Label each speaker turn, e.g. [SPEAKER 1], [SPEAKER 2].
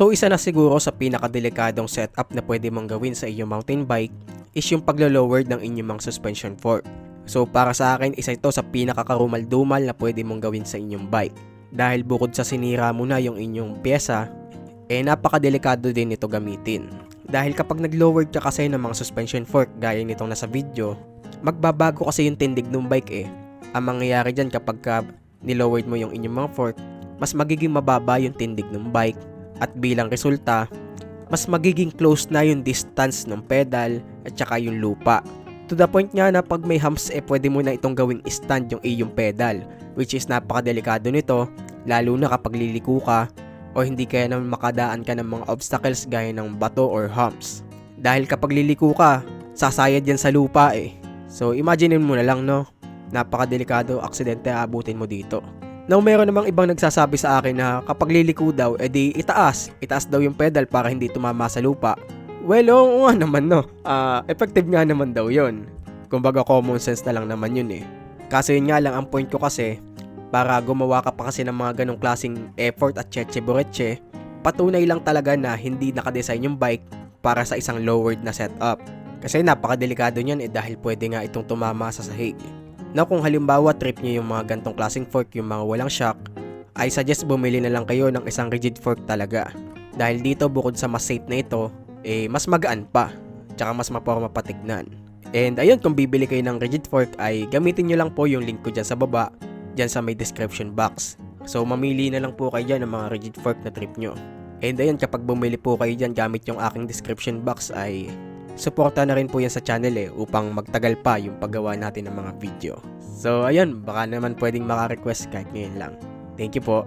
[SPEAKER 1] So isa na siguro sa pinakadelikadong setup na pwede mong gawin sa iyong mountain bike is yung paglo-lowered ng inyong mga suspension fork. So para sa akin, isa ito sa pinakakarumal-dumal na pwede mong gawin sa inyong bike. Dahil bukod sa sinira mo na yung inyong pyesa, eh napakadelikado din ito gamitin. Dahil kapag nag-lowered ka kasi ng mga suspension fork gaya nitong nasa video, magbabago kasi yung tindig ng bike eh. Ang mangyayari dyan kapag ka nilowered mo yung inyong mga fork, mas magiging mababa yung tindig ng bike at bilang resulta, mas magiging close na yung distance ng pedal at saka yung lupa. To the point nga na pag may humps eh pwede mo na itong gawing stand yung iyong pedal which is napakadelikado nito lalo na kapag liliko ka o hindi kaya naman makadaan ka ng mga obstacles gaya ng bato or humps. Dahil kapag liliko ka, sasayad yan sa lupa eh. So imagine mo na lang no, napakadelikado aksidente abutin mo dito. Now, meron namang ibang nagsasabi sa akin na kapag liliko daw, edi itaas. Itaas daw yung pedal para hindi tumama sa lupa. Well, oo nga naman no. Ah, effective nga naman daw yon. Kumbaga common sense na lang naman yun eh. Kaso yun nga lang ang point ko kasi, para gumawa ka pa kasi ng mga ganong klaseng effort at cheche boreche, patunay lang talaga na hindi nakadesign yung bike para sa isang lowered na setup. Kasi napakadelikado niyan eh dahil pwede nga itong tumama sa sahig. Now kung halimbawa trip nyo yung mga gantong klaseng fork, yung mga walang shock, I suggest bumili na lang kayo ng isang rigid fork talaga. Dahil dito bukod sa mas safe na ito, eh mas magaan pa, tsaka mas maporma patignan. And ayun, kung bibili kayo ng rigid fork ay gamitin nyo lang po yung link ko dyan sa baba, dyan sa may description box. So mamili na lang po kayo dyan ng mga rigid fork na trip nyo. And ayun, kapag bumili po kayo dyan gamit yung aking description box ay suporta na rin po yan sa channel eh upang magtagal pa yung paggawa natin ng mga video. So ayun, baka naman pwedeng maka-request kahit ngayon lang. Thank you po.